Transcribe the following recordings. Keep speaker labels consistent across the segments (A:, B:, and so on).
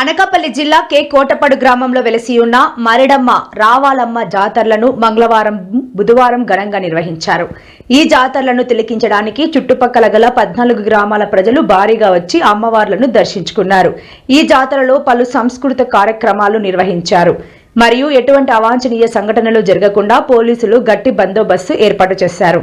A: అనకాపల్లి జిల్లా కే కోటపడు గ్రామంలో వెలసి ఉన్న మరిడమ్మ రావాలమ్మ జాతరలను మంగళవారం బుధవారం ఘనంగా నిర్వహించారు. ఈ జాతరలను తిలకించడానికి చుట్టుపక్కల గల పద్నాలుగు గ్రామాల ప్రజలు భారీగా వచ్చి అమ్మవార్లను దర్శించుకున్నారు. ఈ జాతరలో పలు సాంస్కృతిక కార్యక్రమాలు నిర్వహించారు. మరియు ఎటువంటి అవాంఛనీయ సంఘటనలు జరగకుండా పోలీసులు గట్టి బందోబస్తు ఏర్పాటు చేశారు.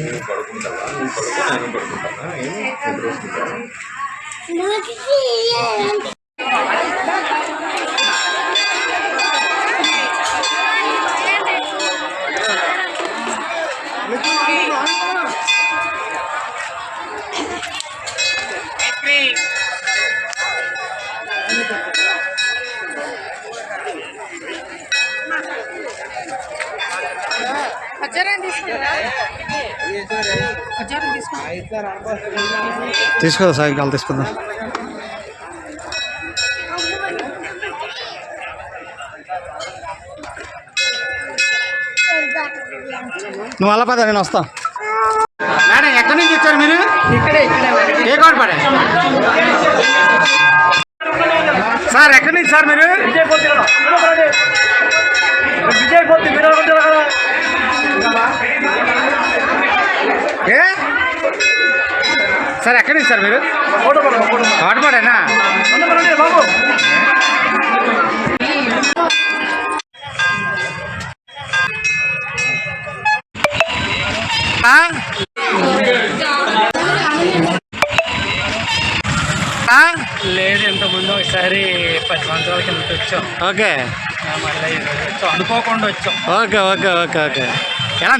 A: నేను పడుకుంటావా? నేను పడుకున్నా ఆయన పడుకుంటావా?
B: ఏం తీసుకోదా సాయంకాలం తీసుకుందాం. నువ్వు అలా పద నేను వస్తా. మేడం ఎక్కడి నుంచి వచ్చారు మీరు? ఏ కోటపడే సార్ ఎక్కడి నుంచి సార్ మీరు? ఏ సార్ ఎక్కడి నుంచి సార్ మీరు? కోటపడేనా?
C: లేదు ఇంత ముందు ఒకసారి పది సంవత్సరాల కింద వచ్చాం.
B: ఓకే.
C: మళ్ళీ అనుకోకుండా వచ్చాం.
B: Okay okay okay okay. ఎలా